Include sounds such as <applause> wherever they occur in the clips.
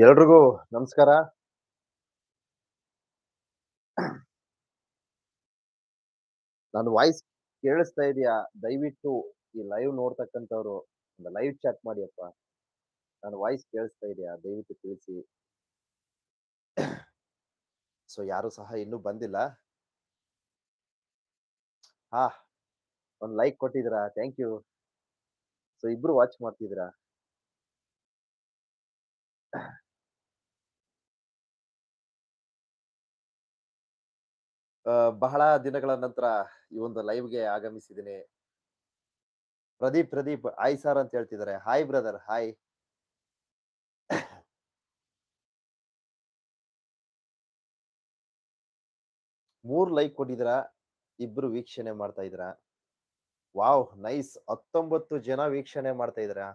ಎಲ್ರಿಗೂ ನಮಸ್ಕಾರ. ನನ್ನ ವಾಯ್ಸ್ ಕೇಳಿಸ್ತಾ ಇದೆಯಾ? ದಯವಿಟ್ಟು ಈ ಲೈವ್ ನೋಡ್ತಕ್ಕಂಥವ್ರು ಒಂದು ಲೈವ್ ಚಾಟ್ ಮಾಡಿಯಪ್ಪ. ನನ್ನ ವಾಯ್ಸ್ ಕೇಳಿಸ್ತಾ ಇದೆಯಾ? ದಯವಿಟ್ಟು ತಿಳಿಸಿ. ಸೊ ಯಾರು ಸಹ ಇನ್ನೂ ಬಂದಿಲ್ಲ. ಹಾ! ಒಂದು ಲೈಕ್ ಕೊಟ್ಟಿದ್ದೀರಾ? Thank you. ಸೊ ಇಬ್ರು ವಾಚ್ ಮಾಡ್ತಿದ್ದೀರಾ? ಬಹಳ ದಿನಗಳ ನಂತರ ಈ ಒಂದು ಲೈವ್‌ಗೆ ಆಗಮಿಸಿದ್ದೀನಿ. ಪ್ರದೀಪ್, ಪ್ರದೀಪ್ ಹಾಯ್ ಸರ್ ಅಂತ ಹೇಳ್ತಿದ್ದಾರೆ. Hi brother hi. ಮೂರ್ ಲೈಕ್ ಕೊಟ್ಟಿದ್ದೀರಾ. ಇಬ್ರು ವೀಕ್ಷಣೆ ಮಾಡ್ತಾ ಇದ್ರ ವಾವ್! ನೈಸ್ 19 ಜನ ವೀಕ್ಷಣೆ ಮಾಡ್ತಾ ಇದ್ದೀರಾ.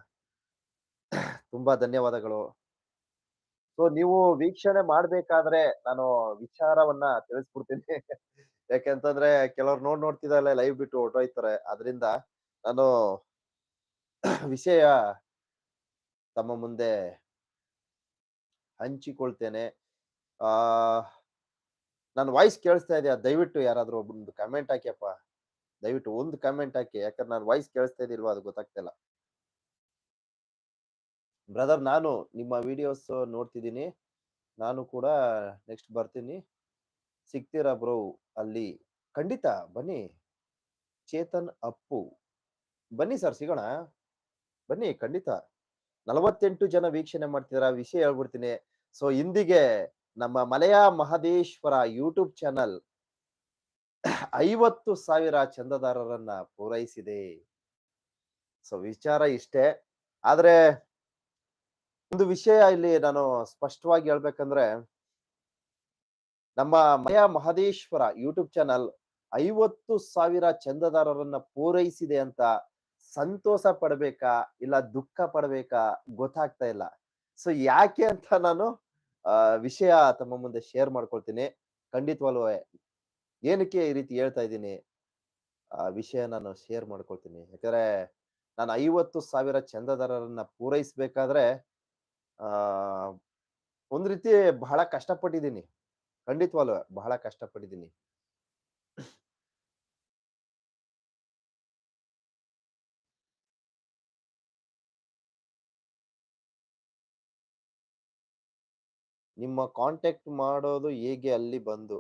ತುಂಬಾ ಧನ್ಯವಾದಗಳು. ಸೊ ನೀವು ವೀಕ್ಷಣೆ ಮಾಡ್ಬೇಕಾದ್ರೆ ನಾನು ವಿಚಾರವನ್ನ ತಿಳಿಸ್ಬಿಡ್ತೀನಿ. <laughs> ಯಾಕೆಂತಂದ್ರೆ ಕೆಲವ್ರು ನೋಡ್ ನೋಡ್ತಿದ್ದಾರೆ ಲೈವ್ ಬಿಟ್ಟು ಹೊರಟೋಯ್ತಾರೆ ಅದರಿಂದ ನಾನು <clears throat> ವಿಷಯ ತಮ್ಮ ಮುಂದೆ ಹಂಚಿಕೊಳ್ತೇನೆ. ಆ ನನ್ನ ವಾಯ್ಸ್ ಕೇಳಿಸ್ತಾ ಇದೆಯಾ? ದಯವಿಟ್ಟು ಯಾರಾದ್ರೂ ಒಂದು ಕಮೆಂಟ್ ಹಾಕಿಯಪ್ಪ. ದಯವಿಟ್ಟು ಒಂದು ಕಮೆಂಟ್ ಹಾಕಿ. ಯಾಕಂದ್ರೆ ನಾನು ವಾಯ್ಸ್ ಕೇಳಿಸ್ತಾ ಇದಿಲ್ವಾ ಅದು ಗೊತ್ತಾಗ್ತಾ ಇಲ್ಲ. ಬ್ರದರ್ ನಾನು ನಿಮ್ಮ ವಿಡಿಯೋಸ್ ನೋಡ್ತಿದ್ದೀನಿ. ನಾನು ಕೂಡ ನೆಕ್ಸ್ಟ್ ಬರ್ತೀನಿ. ಸಿಗ್ತೀರಾ ಬ್ರೋ ಅಲ್ಲಿ? ಖಂಡಿತ, ಬನ್ನಿ. ಚೇತನ್ ಅಪ್ಪು. ಬನ್ನಿ ಸರ್, ಸಿಗೋಣ. ಬನ್ನಿ, ಖಂಡಿತ. 48 ಜನ ವೀಕ್ಷಣೆ ಮಾಡ್ತಿದ್ದೀರಾ. ವಿಷಯ ಹೇಳ್ಬಿಡ್ತೀನಿ. ಸೊ ಇಂದಿಗೆ ನಮ್ಮ ಮಲೆಯ ಮಹದೇಶ್ವರ ಯೂಟ್ಯೂಬ್ ಚಾನಲ್ ಐವತ್ತು ಸಾವಿರ ಚಂದದಾರರನ್ನ ಪೂರೈಸಿದೆ. ಸೊ ವಿಚಾರ ಇಷ್ಟೇ. ಆದ್ರೆ ಒಂದು ವಿಷಯ ಇಲ್ಲಿ ನಾನು ಸ್ಪಷ್ಟವಾಗಿ ಹೇಳ್ಬೇಕಂದ್ರೆ ನಮ್ಮ ಮಯಾ ಮಹದೇಶ್ವರ ಯೂಟ್ಯೂಬ್ ಚಾನಲ್ ಐವತ್ತು ಸಾವಿರ ಚಂದದಾರರನ್ನ ಪೂರೈಸಿದೆ ಅಂತ ಸಂತೋಷ ಪಡ್ಬೇಕಾ? ಇಲ್ಲ ದುಃಖ ಪಡ್ಬೇಕಾ? ಗೊತ್ತಾಗ್ತಾ ಇಲ್ಲ. ಸೊ ಯಾಕೆ ಅಂತ ನಾನು ವಿಷಯ ತಮ್ಮ ಮುಂದೆ ಶೇರ್ ಮಾಡ್ಕೊಳ್ತೀನಿ. ಖಂಡಿತವಾಗ್ಲೂವೆ ಏನಕ್ಕೆ ಈ ರೀತಿ ಹೇಳ್ತಾ ಇದ್ದೀನಿ? ಆ ವಿಷಯ ನಾನು ಶೇರ್ ಮಾಡ್ಕೊಳ್ತೀನಿ. ಯಾಕಂದ್ರೆ ನಾನು 50,000 ಚಂದಾದಾರರನ್ನ ಪೂರೈಸಬೇಕಾದ್ರೆ ಆ, ಒಂದ್ ರೀತಿ ಬಹಳ ಕಷ್ಟಪಟ್ಟಿದ್ದೀನಿ. ಖಂಡಿತವಾಗ್ಲು ಬಹಳ ಕಷ್ಟಪಟ್ಟಿದ್ದೀನಿ. ನಿಮ್ಮ ಕಾಂಟ್ಯಾಕ್ಟ್ ಮಾಡೋದು ಹೇಗೆ ಅಲ್ಲಿ ಬಂದು?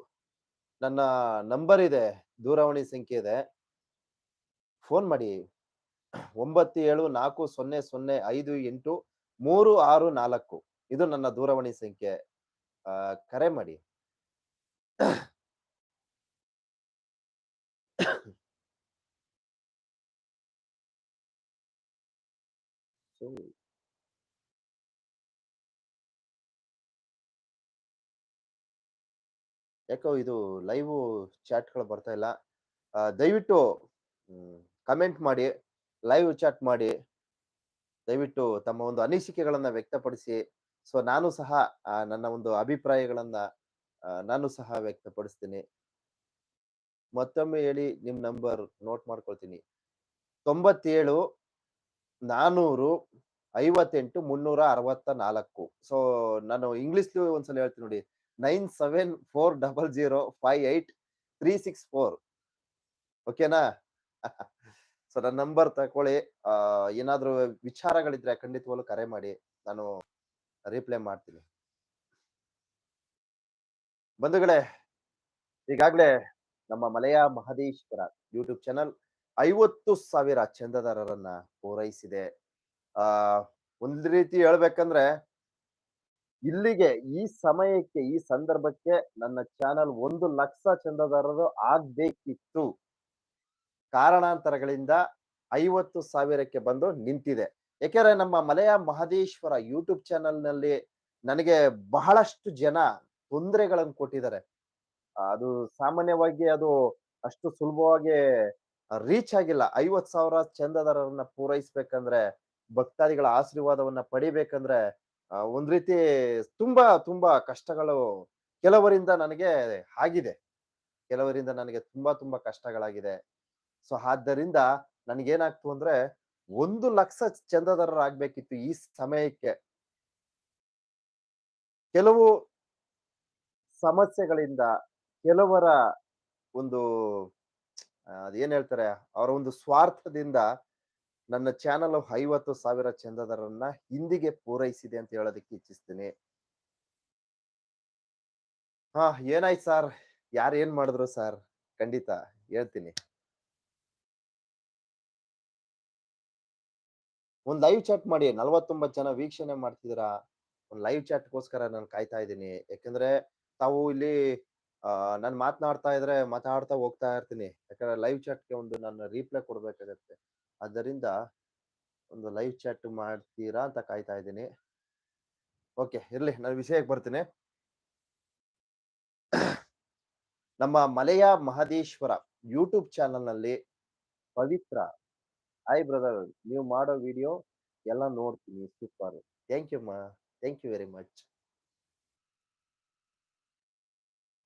ನನ್ನ ನಂಬರ್ ಇದೆ. ದೂರವಾಣಿ ಸಂಖ್ಯೆ ಇದೆ. ಫೋನ್ ಮಾಡಿ. 9740058364 ಇದು ನನ್ನ ದೂರವಾಣಿ ಸಂಖ್ಯೆ. ಕರೆ ಮಾಡಿ. ಯಾಕೋ ಇದು ಲೈವ್ ಚಾಟ್‌ಗಳು ಬರ್ತಾ ಇಲ್ಲ. ದಯವಿಟ್ಟು ಕಮೆಂಟ್ ಮಾಡಿ. ಲೈವ್ ಚಾಟ್ ಮಾಡಿ. ದಯವಿಟ್ಟು ತಮ್ಮ ಒಂದು ಅನಿಸಿಕೆಗಳನ್ನ ವ್ಯಕ್ತಪಡಿಸಿ. ಸೊ, ನಾನು ಸಹ ನನ್ನ ಒಂದು ಅಭಿಪ್ರಾಯಗಳನ್ನ ನಾನು ಸಹ ವ್ಯಕ್ತಪಡಿಸ್ತೀನಿ. ಮತ್ತೊಮ್ಮೆ ಹೇಳಿ, ನಿಮ್ ನಂಬರ್ ನೋಟ್ ಮಾಡ್ಕೊಳ್ತೀನಿ. 97 400 58 364 ಸೊ, ನಾನು ಇಂಗ್ಲಿಷ್ ಒಂದ್ಸಲ ಹೇಳ್ತೀನಿ ನೋಡಿ. 9740058364 ಓಕೆನಾ? ಸೊ ನನ್ನ ನಂಬರ್ ತಕೊಳ್ಳಿ. ಏನಾದರೂ ವಿಚಾರಗಳಿದ್ರೆ ಖಂಡಿತವಾಗ್ಲೂ ಕರೆ ಮಾಡಿ. ನಾನು ರಿಪ್ಲೈ ಮಾಡ್ತೀನಿ. ಬಂಧುಗಳೇ, ಈಗಾಗ್ಲೇ ನಮ್ಮ ಮಲೆಯ ಮಹದೇಶ್ವರ ಯೂಟ್ಯೂಬ್ ಚಾನಲ್ ಐವತ್ತು ಸಾವಿರ ಚಂದದಾರರನ್ನ ಪೂರೈಸಿದೆ. ಆ, ಒಂದ್ ರೀತಿ ಹೇಳ್ಬೇಕಂದ್ರೆ, ಇಲ್ಲಿಗೆ, ಈ ಸಮಯಕ್ಕೆ, ಈ ಸಂದರ್ಭಕ್ಕೆ ನನ್ನ ಚಾನಲ್ ಒಂದು ಲಕ್ಷ ಚಂದದಾರರು ಆಗ್ಬೇಕಿತ್ತು. ಕಾರಣಾಂತರಗಳಿಂದ 50,000ಕ್ಕೆ ಬಂದು ನಿಂತಿದೆ. ಯಾಕೆಂದ್ರೆ ನಮ್ಮ ಮಲೆಯ ಮಹದೇಶ್ವರ ಯೂಟ್ಯೂಬ್ ಚಾನಲ್‌ನಲ್ಲಿ ನನಗೆ ಬಹಳಷ್ಟು ಜನ ತೊಂದರೆಗಳನ್ನು ಕೊಟ್ಟಿದ್ದಾರೆ. ಅದು ಸಾಮಾನ್ಯವಾಗಿ ಅದು ಅಷ್ಟು ಸುಲಭವಾಗಿ ರೀಚ್ ಆಗಿಲ್ಲ. 50,000 ಚಂದಾದಾರರನ್ನ ಪೂರೈಸಬೇಕಂದ್ರೆ ಭಕ್ತಾದಿಗಳ ಆಶೀರ್ವಾದವನ್ನ ಪಡಿಬೇಕಂದ್ರೆ ಒಂದ್ ರೀತಿ ತುಂಬಾ ತುಂಬಾ ಕಷ್ಟಗಳು ಕೆಲವರಿಂದ ನನಗೆ ಆಗಿದೆ. ಕೆಲವರಿಂದ ನನಗೆ ತುಂಬಾ ತುಂಬಾ ಕಷ್ಟಗಳಾಗಿದೆ. ಸೊ, ಆದ್ದರಿಂದ ನನಗೇನಾಗ್ತು ಅಂದ್ರೆ, ಒಂದು ಲಕ್ಷ ಚಂದಾದಾರರಾಗ್ಬೇಕಿತ್ತು ಈ ಸಮಯಕ್ಕೆ. ಕೆಲವು ಸಮಸ್ಯೆಗಳಿಂದ ಕೆಲವರ ಒಂದು ಅದೇನ್ ಹೇಳ್ತಾರೆ, ಅವರ ಒಂದು ಸ್ವಾರ್ಥದಿಂದ ನನ್ನ ಚಾನಲ್ ಐವತ್ತು ಸಾವಿರ ಚಂದದಾರರನ್ನ ಹಿಂದಿಗೆ ಪೂರೈಸಿದೆ ಅಂತ ಹೇಳೋದಕ್ಕೆ ಇಚ್ಛಿಸ್ತೀನಿ. ಹಾ, ಏನಾಯ್ತು ಸರ್? ಯಾರು ಏನ್ ಮಾಡಿದ್ರು ಸರ್? ಖಂಡಿತ ಹೇಳ್ತೀನಿ. ಒಂದ್ ಲೈವ್ ಚಾಟ್ ಮಾಡಿ ನಲವತ್ತೊಂಬತ್ತು ಜನ ವೀಕ್ಷಣೆ ಮಾಡ್ತಿದ್ದೀರಾ? ಒಂದು ಲೈವ್ ಚಾಟ್ಗೋಸ್ಕರ ನಾನು ಕಾಯ್ತಾ ಇದ್ದೀನಿ. ಯಾಕಂದ್ರೆ ತಾವು ಇಲ್ಲಿ ನಾನು ಮಾತನಾಡ್ತಾ ಇದ್ರೆ ಮಾತಾಡ್ತಾ ಹೋಗ್ತಾ ಇರ್ತೀನಿ. ಯಾಕಂದ್ರೆ ಲೈವ್ ಚಾಟ್ಗೆ ಒಂದು ನಾನು ರೀಪ್ಲೈ ಕೊಡ್ಬೇಕಾಗತ್ತೆ. ಆದ್ದರಿಂದ ಒಂದು ಲೈವ್ ಚಾಟ್ ಮಾಡ್ತೀರಾ ಅಂತ ಕಾಯ್ತಾ ಇದ್ದೀನಿ. ಓಕೆ ಇರ್ಲಿ, ನಾನು ವಿಷಯಕ್ಕೆ ಬರ್ತೀನಿ. ನಮ್ಮ ಮಲೆಯ ಮಹದೇಶ್ವರ ಯೂಟ್ಯೂಬ್ ಚಾನಲ್ನಲ್ಲಿ ಪವಿತ್ರ ಹಾಯ್ ಬ್ರದರ್ ನೀವು ಮಾಡೋ ವಿಡಿಯೋ ಎಲ್ಲ ನೋಡ್ತೀನಿ. ಸೂಪರ್ ಥ್ಯಾಂಕ್ ಯು ಮಾ ಥ್ಯಾಂಕ್ ಯು ವೆರಿ ಮಚ್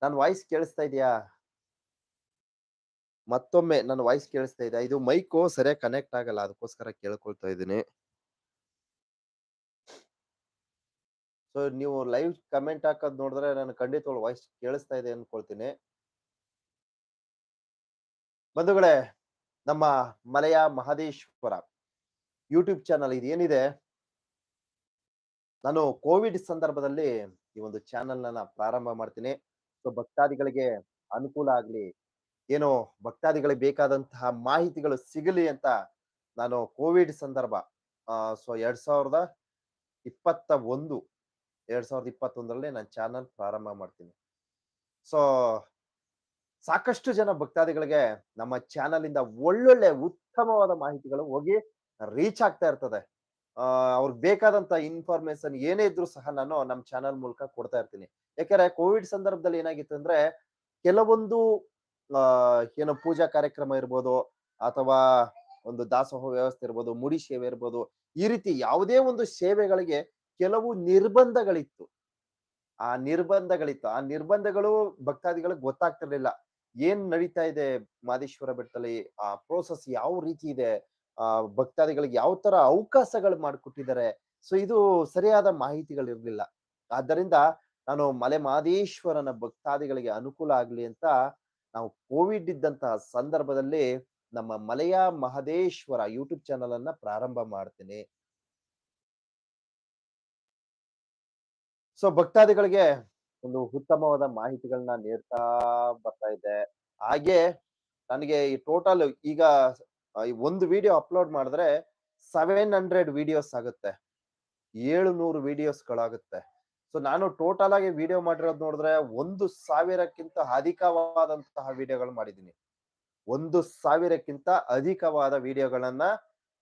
ನನ್ನ ವಾಯ್ಸ್ ಕೇಳಿಸ್ತಾ ಇದೆಯಾ? ಮತ್ತೊಮ್ಮೆ ನನ್ನ ವಾಯ್ಸ್ ಕೇಳಿಸ್ತಾ ಇದೆ ಇದು ಮೈಕು ಸರಿಯಾಗಿ ಕನೆಕ್ಟ್ ಆಗಲ್ಲ. ಅದಕ್ಕೋಸ್ಕರ ಕೇಳ್ಕೊಳ್ತಾ ಇದ್ದೀನಿ. ಸೊ ನೀವು ಲೈವ್ ಕಮೆಂಟ್ ಹಾಕೋದು ನೋಡಿದ್ರೆ ನಾನು ಖಂಡಿತ ವಾಯ್ಸ್ ಕೇಳಿಸ್ತಾ ಇದೆ ಅನ್ಕೊಳ್ತೀನಿ. ಬಂಧುಗಳೇ ನಮ್ಮ ಮಲೆಯ ಮಹದೇಶ್ವರ ಯೂಟ್ಯೂಬ್ ಚಾನಲ್ ಏನಿದೆ? ನಾನು ಕೋವಿಡ್ ಸಂದರ್ಭದಲ್ಲಿ ಈ ಒಂದು ಚಾನೆಲ್ನ ಪ್ರಾರಂಭ ಮಾಡ್ತೀನಿ. ಸೊ ಭಕ್ತಾದಿಗಳಿಗೆ ಅನುಕೂಲ ಆಗ್ಲಿ, ಏನೋ ಭಕ್ತಾದಿಗಳಿಗೆ ಬೇಕಾದಂತಹ ಮಾಹಿತಿಗಳು ಸಿಗಲಿ ಅಂತ ನಾನು ಕೋವಿಡ್ ಸಂದರ್ಭ ಸೊ ಎರಡ್ ಸಾವಿರದ ಇಪ್ಪತ್ತ ಒಂದು ಎರಡ್ ಸಾವಿರದ ಇಪ್ಪತ್ತೊಂದರಲ್ಲಿ ನಾನು ಚಾನಲ್ ಪ್ರಾರಂಭ ಮಾಡ್ತೀನಿ. ಸೊ ಸಾಕಷ್ಟು ಜನ ಭಕ್ತಾದಿಗಳಿಗೆ ನಮ್ಮ ಚಾನಲ್ ಇಂದ ಒಳ್ಳೊಳ್ಳೆ ಉತ್ತಮವಾದ ಮಾಹಿತಿಗಳು ಹೋಗಿ ರೀಚ್ ಆಗ್ತಾ ಇರ್ತದೆ. ಅವ್ರಿಗೆ ಬೇಕಾದಂತ ಇನ್ಫಾರ್ಮೇಶನ್ ಏನೇ ಇದ್ರು ಸಹ ನಾನು ನಮ್ಮ ಚಾನಲ್ ಮೂಲಕ ಕೊಡ್ತಾ ಇರ್ತೀನಿ. ಯಾಕಂದ್ರೆ ಕೋವಿಡ್ ಸಂದರ್ಭದಲ್ಲಿ ಏನಾಗಿತ್ತು ಅಂದ್ರೆ ಕೆಲವೊಂದು ಏನೋ ಪೂಜಾ ಕಾರ್ಯಕ್ರಮ ಇರ್ಬೋದು ಅಥವಾ ಒಂದು ದಾಸೋಹ ವ್ಯವಸ್ಥೆ ಇರ್ಬೋದು, ಮುಡಿ ಸೇವೆ ಇರ್ಬೋದು, ಈ ರೀತಿ ಯಾವುದೇ ಒಂದು ಸೇವೆಗಳಿಗೆ ಕೆಲವು ನಿರ್ಬಂಧಗಳಿತ್ತು. ಆ ನಿರ್ಬಂಧಗಳಿತ್ತು. ಆ ನಿರ್ಬಂಧಗಳು ಭಕ್ತಾದಿಗಳಿಗೆ ಗೊತ್ತಾಗ್ತಿರ್ಲಿಲ್ಲ. ಏನ್ ನಡೀತಾ ಇದೆ ಮಾದೇಶ್ವರ ಬೆಟ್ಟದಲ್ಲಿ? ಆ ಪ್ರೋಸೆಸ್ ಯಾವ ರೀತಿ ಇದೆ? ಆ ಭಕ್ತಾದಿಗಳಿಗೆ ಯಾವ ತರ ಅವಕಾಶಗಳು ಮಾಡಿಕೊಟ್ಟಿದ್ದಾರೆ? ಸೊ ಇದು ಸರಿಯಾದ ಮಾಹಿತಿಗಳಿರ್ಲಿಲ್ಲ ಆದ್ದರಿಂದ ನಾನು ಮಲೆ ಮಾದೇಶ್ವರನ ಭಕ್ತಾದಿಗಳಿಗೆ ಅನುಕೂಲ ಆಗ್ಲಿ ಅಂತ ನಾವು ಕೋವಿಡ್ ಇದ್ದಂತಹ ಸಂದರ್ಭದಲ್ಲಿ ನಮ್ಮ ಮಲೆಯ ಮಹದೇಶ್ವರ ಯೂಟ್ಯೂಬ್ ಚಾನಲ್ ಅನ್ನ ಪ್ರಾರಂಭ ಮಾಡ್ತೀನಿ. ಸೊ ಭಕ್ತಾದಿಗಳಿಗೆ ಒಂದು ಉತ್ತಮವಾದ ಮಾಹಿತಿಗಳನ್ನ ನೀಡ್ತಾ ಬರ್ತಾ ಇದೆ. ಹಾಗೆ ನನಗೆ ಈ ಟೋಟಲ್ ಈಗ ಒಂದು ವಿಡಿಯೋ ಅಪ್ಲೋಡ್ ಮಾಡಿದ್ರೆ ಸೆವೆನ್ ಹಂಡ್ರೆಡ್ ವಿಡಿಯೋಸ್ ಆಗುತ್ತೆ. ಏಳು ನೂರು ವಿಡಿಯೋಸ್ಗಳಾಗುತ್ತೆ. ಸೊ, ನಾನು ಟೋಟಲ್ ಆಗಿ ವಿಡಿಯೋ ಮಾಡಿರೋದು ನೋಡಿದ್ರೆ ಒಂದು ಸಾವಿರಕ್ಕಿಂತ ಅಧಿಕವಾದಂತಹ ವಿಡಿಯೋಗಳು ಮಾಡಿದ್ದೀನಿ. ಒಂದು ಸಾವಿರಕ್ಕಿಂತ ಅಧಿಕವಾದ ವಿಡಿಯೋಗಳನ್ನ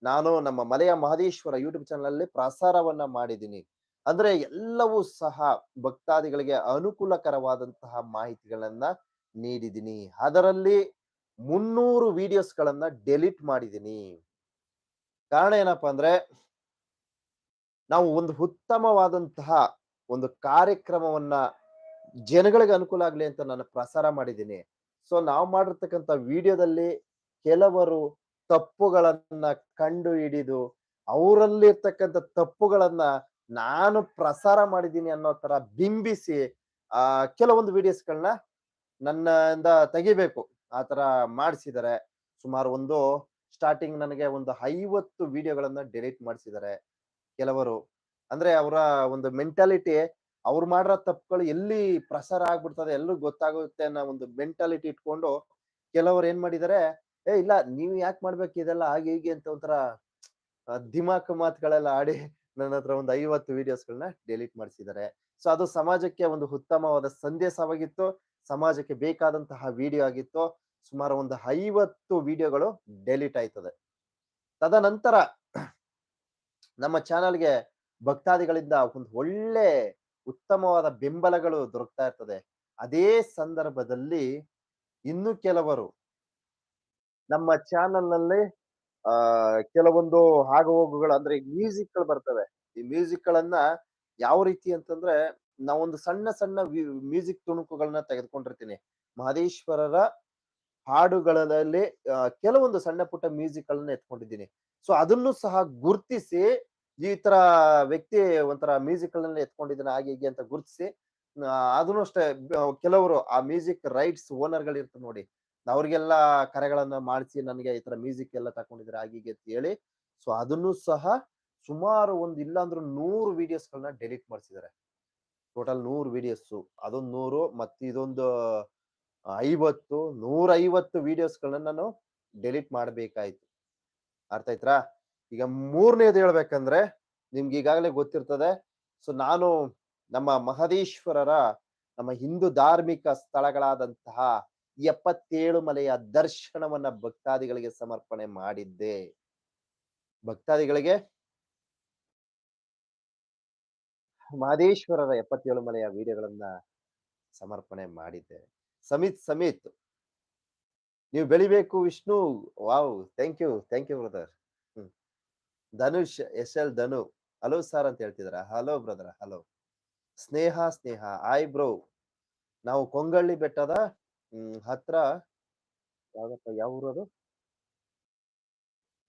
ನಾನು ನಮ್ಮ ಮಲೆಯ ಮಹದೇಶ್ವರ ಯೂಟ್ಯೂಬ್ ಚಾನಲ್ ಅಲ್ಲಿ ಪ್ರಸಾರವನ್ನ ಮಾಡಿದ್ದೀನಿ. ಅಂದ್ರೆ ಎಲ್ಲವೂ ಸಹ ಭಕ್ತಾದಿಗಳಿಗೆ ಅನುಕೂಲಕರವಾದಂತಹ ಮಾಹಿತಿಗಳನ್ನ ನೀಡಿದ್ದೀನಿ. ಅದರಲ್ಲಿ ಮುನ್ನೂರು ವಿಡಿಯೋಸ್ಗಳನ್ನ ಡೆಲಿಟ್ ಮಾಡಿದ್ದೀನಿ. ಕಾರಣ ಏನಪ್ಪಾ ಅಂದ್ರೆ, ನಾವು ಒಂದು ಉತ್ತಮವಾದಂತಹ ಒಂದು ಕಾರ್ಯಕ್ರಮವನ್ನ ಜನಗಳಿಗೆ ಅನುಕೂಲ ಆಗ್ಲಿ ಅಂತ ನಾನು ಪ್ರಸಾರ ಮಾಡಿದ್ದೀನಿ. ಸೊ, ನಾವು ಮಾಡಿರ್ತಕ್ಕಂಥ ವಿಡಿಯೋದಲ್ಲಿ ಕೆಲವರು ತಪ್ಪುಗಳನ್ನ ಕಂಡು ಹಿಡಿದು, ಅವರಲ್ಲಿರ್ತಕ್ಕಂಥ ತಪ್ಪುಗಳನ್ನ ನಾನು ಪ್ರಸಾರ ಮಾಡಿದ್ದೀನಿ ಅನ್ನೋ ತರ ಬಿಂಬಿಸಿ, ಆ, ಕೆಲವೊಂದು ವಿಡಿಯೋಸ್ಗಳನ್ನ ನನ್ನಿಂದ ತೆಗಿಬೇಕು, ಆ ತರ ಮಾಡಿಸಿದ್ದಾರೆ. ಸುಮಾರು ಒಂದು ಸ್ಟಾರ್ಟಿಂಗ್ ನನಗೆ ಒಂದು ಐವತ್ತು ವಿಡಿಯೋಗಳನ್ನ ಡಿಲೀಟ್ ಮಾಡಿಸಿದ್ದಾರೆ ಕೆಲವರು. ಅಂದ್ರೆ ಅವರ ಒಂದು ಮೆಂಟಾಲಿಟಿ ಅವ್ರು ಮಾಡಿರೋ ತಪ್ಪುಗಳು ಎಲ್ಲಿ ಪ್ರಸಾರ ಆಗ್ಬಿಡ್ತದೆ ಎಲ್ಲರೂ ಗೊತ್ತಾಗುತ್ತೆ ಅನ್ನೋ ಒಂದು ಮೆಂಟಾಲಿಟಿ ಇಟ್ಕೊಂಡು ಕೆಲವರು ಏನ್ ಮಾಡಿದ್ದಾರೆ, ಏ, ಇಲ್ಲ, ನೀವು ಯಾಕೆ ಮಾಡ್ಬೇಕು ಇದೆಲ್ಲ, ಹಾಗೆ ಹೀಗೆ ಅಂತ ಒಂಥರ ದಿಮಾಕ್ ಮಾತುಗಳೆಲ್ಲ ಆಡಿ ನನ್ನ ಹತ್ರ ಒಂದು ಐವತ್ತು ವಿಡಿಯೋಸ್ಗಳನ್ನ ಡಿಲೀಟ್ ಮಾಡಿಸಿದ್ದಾರೆ ಸೊ, ಅದು ಸಮಾಜಕ್ಕೆ ಒಂದು ಉತ್ತಮವಾದ ಸಂದೇಶವಾಗಿತ್ತು, ಸಮಾಜಕ್ಕೆ ಬೇಕಾದಂತಹ ವಿಡಿಯೋ ಆಗಿತ್ತು. ಸುಮಾರು ಒಂದು ಐವತ್ತು ವಿಡಿಯೋಗಳು ಡೆಲೀಟ್ ಆಯ್ತದೆ. ತದನಂತರ ನಮ್ಮ ಚಾನಲ್ಗೆ ಭಕ್ತಾದಿಗಳಿಂದ ಒಂದು ಒಳ್ಳೆ ಉತ್ತಮವಾದ ಬೆಂಬಲಗಳು ದೊರಕ್ತಾ ಇರ್ತದೆ. ಅದೇ ಸಂದರ್ಭದಲ್ಲಿ ಇನ್ನು ಕೆಲವರು ನಮ್ಮ ಚಾನಲ್ನಲ್ಲಿ ಆ, ಕೆಲವೊಂದು ಹಾಗು ಹೋಗುಗಳು ಅಂದ್ರೆ ಮ್ಯೂಸಿಕ್ಗಳು ಬರ್ತವೆ. ಈ ಮ್ಯೂಸಿಕ್ ಗಳನ್ನ ಯಾವ ರೀತಿ ಅಂತಂದ್ರೆ ನಾವೊಂದು ಸಣ್ಣ ಸಣ್ಣ ಮ್ಯೂಸಿಕ್ ತುಣುಕುಗಳನ್ನ ತೆಗೆದುಕೊಂಡಿರ್ತೀನಿ. ಮಹದೇಶ್ವರರ ಹಾಡುಗಳಲ್ಲಿ ಕೆಲವೊಂದು ಸಣ್ಣ ಪುಟ್ಟ ಮ್ಯೂಸಿಕ್ ಗಳನ್ನ ಎತ್ಕೊಂಡಿದ್ದೀನಿ. ಸೊ, ಅದನ್ನು ಸಹ ಗುರ್ತಿಸಿ, ಈ ತರ ವ್ಯಕ್ತಿ ಒಂಥರ ಮ್ಯೂಸಿಕ್‌ಗಳನ್ನ ಎತ್ಕೊಂಡಿದ್ದಾನೆ, ಹಾಗೆ ಹೀಗೆ ಅಂತ ಗುರುತಿಸಿ ಅದನ್ನು ಅಷ್ಟೇ ಕೆಲವರು ಆ ಮ್ಯೂಸಿಕ್ ರೈಟ್ಸ್ ಓನರ್‌ಗಳಿರ್ತಾರೆ ನೋಡಿ. ಅವ್ರಿಗೆಲ್ಲ ಕರೆಗಳನ್ನ ಮಾಡಿಸಿ ನನಗೆ ಈ ತರ ಮ್ಯೂಸಿಕ್ ಎಲ್ಲ ತಕೊಂಡಿದ್ರೆ ಆಗಿಗೆ ಅಂತ ಹೇಳಿ, ಸೊ ಅದನ್ನು ಸಹ ಸುಮಾರು ಒಂದ್ ಇಲ್ಲ ನೂರು 100 ವಿಡಿಯೋಸ್‌ಗಳನ್ನ ಡಿಲೀಟ್ ಮಾಡಿಸಿದ್ದಾರೆ ಟೋಟಲ್ ನೂರು ವಿಡಿಯೋಸ್ ಅದೊಂದು ನೂರು ಮತ್ತೆ ಇದೊಂದು 50, 150 ವಿಡಿಯೋಸ್‌ಗಳನ್ನ ನಾನು ಡಿಲೀಟ್ ಮಾಡ್ಬೇಕಾಯ್ತು. ಅರ್ಥ ಆಯ್ತಾ? ಈಗ ಮೂರನೇದು ಹೇಳ್ಬೇಕಂದ್ರೆ ನಿಮ್ಗೆ ಈಗಾಗಲೇ ಗೊತ್ತಿರ್ತದೆ. ಸೊ ನಾನು ನಮ್ಮ ಮಹದೇಶ್ವರರ ನಮ್ಮ ಹಿಂದೂ ಧಾರ್ಮಿಕ ಸ್ಥಳಗಳಾದಂತಹ 77 ಮಲೆಯ ದರ್ಶನವನ್ನ ಭಕ್ತಾದಿಗಳಿಗೆ ಸಮರ್ಪಣೆ ಮಾಡಿದ್ದೆ. ಭಕ್ತಾದಿಗಳಿಗೆ ಮಾದೇಶ್ವರರ ಎಪ್ಪತ್ತೇಳು ಮಲೆಯ ವಿಡಿಯೋಗಳನ್ನ ಸಮರ್ಪಣೆ ಮಾಡಿದ್ದೆ. ಸಮಿತ್ ಸಮಿತ್ ನೀವು ಬೆಳಿಬೇಕು Vishnu. Wow! Thank you, thank you brother. Dhanush S L. Dhanu hello sir ಅಂತ ಹೇಳ್ತಿದಾರ. Hello brother hello. Sneha Sneha hi bro. ನಾವು ಕೊಂಗಳ್ಳಿ ಬೆಟ್ಟದ ಹತ್ರ ಯಾವ್ದಪ್ಪ ಯಾವ ಅದು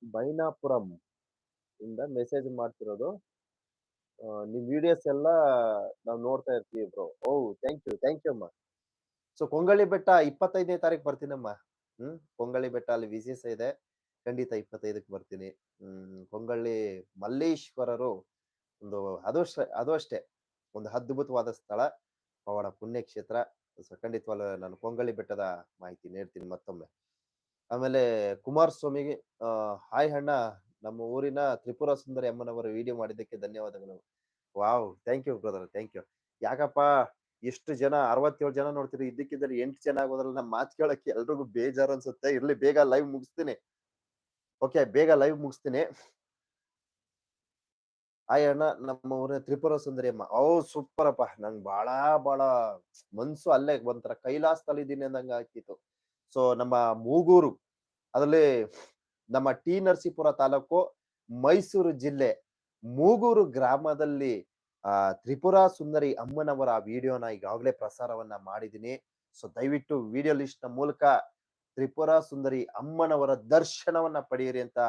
ಬೈನಾಪುರಂ ಇಂದ ಮೆಸೇಜ್ ಮಾಡ್ತಿರೋದು. ನಿಮ್ ವಿಡಿಯೋಸ್ ಎಲ್ಲ ನಾವು ನೋಡ್ತಾ ಇರ್ತೀವಿ bro. Oh thank you, thank you ಅಮ್ಮ. ಸೊ ಕೊಂಗಳಿ ಬೆಟ್ಟ 25ನೇ ತಾರೀಕು ಬರ್ತೀನಮ್ಮ. ಹ್ಮ್. ಕೊಂಗಳಿ ಬೆಟ್ಟ ಅಲ್ಲಿ ವಿಶೇಷ ಇದೆ. ಖಂಡಿತ 25ಕ್ಕೆ ಬರ್ತೀನಿ. ಹ್ಮ್. ಕೊಂಗಳ್ಳಿ ಮಲ್ಲೇಶ್ವರರು ಒಂದು ಅದು ಅದು ಅಷ್ಟೇ ಒಂದು ಅದ್ಭುತವಾದ ಸ್ಥಳ. ಪವಾಡ ಪುಣ್ಯಕ್ಷೇತ್ರ. ಸೊ ಖಂಡಿತವಾಗ್ಲೂ ನಾನು ಕೊಂಗಳಿ ಬೆಟ್ಟದ ಮಾಹಿತಿ ನೀಡ್ತೀನಿ ಮತ್ತೊಮ್ಮೆ. ಆಮೇಲೆ ಕುಮಾರಸ್ವಾಮಿಗೆ ಆ, ಹಾಯ್ ಅಣ್ಣ ನಮ್ಮ ಊರಿನ ತ್ರಿಪುರ ಸುಂದರಿ ಅಮ್ಮನವರ ವಿಡಿಯೋ ಮಾಡಿದ್ದಕ್ಕೆ ಧನ್ಯವಾದಗಳು. Wow! Thank you brother thank you. ಯಾಕಪ್ಪ ಎಷ್ಟು ಜನ 67 ಜನ ನೋಡ್ತೀರಿ ಇದಕ್ಕಿದ್ರೆ ಎಂಟು ಜನ ಆಗೋದ್ರಲ್ಲಿ ನಮ್ಮ ಮಾತು ಕೇಳಕ್ಕೆ ಎಲ್ರಿಗೂ ಬೇಜಾರು ಅನ್ಸುತ್ತೆ. ಇರ್ಲಿ ಬೇಗ ಲೈವ್ ಮುಗಿಸ್ತೀನಿ. ಓಕೆ ಬೇಗ ಲೈವ್ ಮುಗಿಸ್ತೀನಿ. ಹಾಯ್ ಅಣ್ಣ ನಮ್ಮ ಊರ ತ್ರಿಪುರ ಸುಂದರಿ ಅಮ್ಮ. ಓಹ್! ಸೂಪರ್ ಅಪ್ಪ. ನಂಗೆ ಬಹಳ ಬಹಳ ಮನ್ಸು ಅಲ್ಲೇ ಒಂಥರ ಕೈಲಾಸದಲ್ಲಿ ಇದೀನಿ ಅಂದಂಗ ಆಗ್ತಿತ್ತು. ಸೊ, ನಮ್ಮ ಮೂಗೂರು, ಅದರಲ್ಲಿ ನಮ್ಮ ಟಿ ನರಸೀಪುರ ತಾಲೂಕು ಮೈಸೂರು ಜಿಲ್ಲೆ, ಮೂಗೂರು ಗ್ರಾಮದಲ್ಲಿ, ಆ, ತ್ರಿಪುರ ಸುಂದರಿ ಅಮ್ಮನವರ ವಿಡಿಯೋನ ಈಗಾಗಲೇ ಪ್ರಸಾರವನ್ನ ಮಾಡಿದೀನಿ ಸೊ, ದಯವಿಟ್ಟು ವಿಡಿಯೋ ಲಿಸ್ಟ್ನ ಮೂಲಕ ತ್ರಿಪುರ ಸುಂದರಿ ಅಮ್ಮನವರ ದರ್ಶನವನ್ನ ಪಡೆಯಿರಿ ಅಂತ